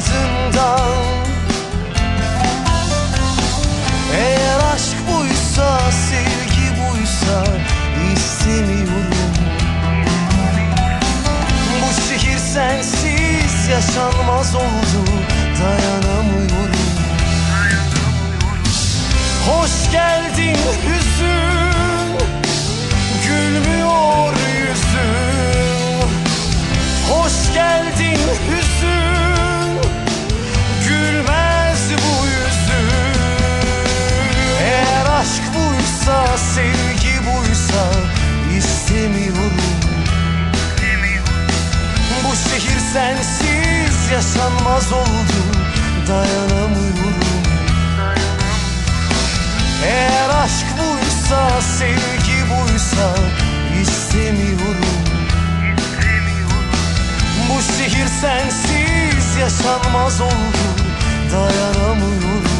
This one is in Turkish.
ardından. Eğer aşk buysa, sevgi buysa istemiyorum Bu şehir sensiz yaşanmaz oldu dayanamıyorum. Hoş geldin hüzün sensiz yaşanmaz oldu dayanamıyorum. Eğer aşk buysa, sevgi buysa istemiyorum. Bu şehir sensiz yaşanmaz oldu Dayanamıyorum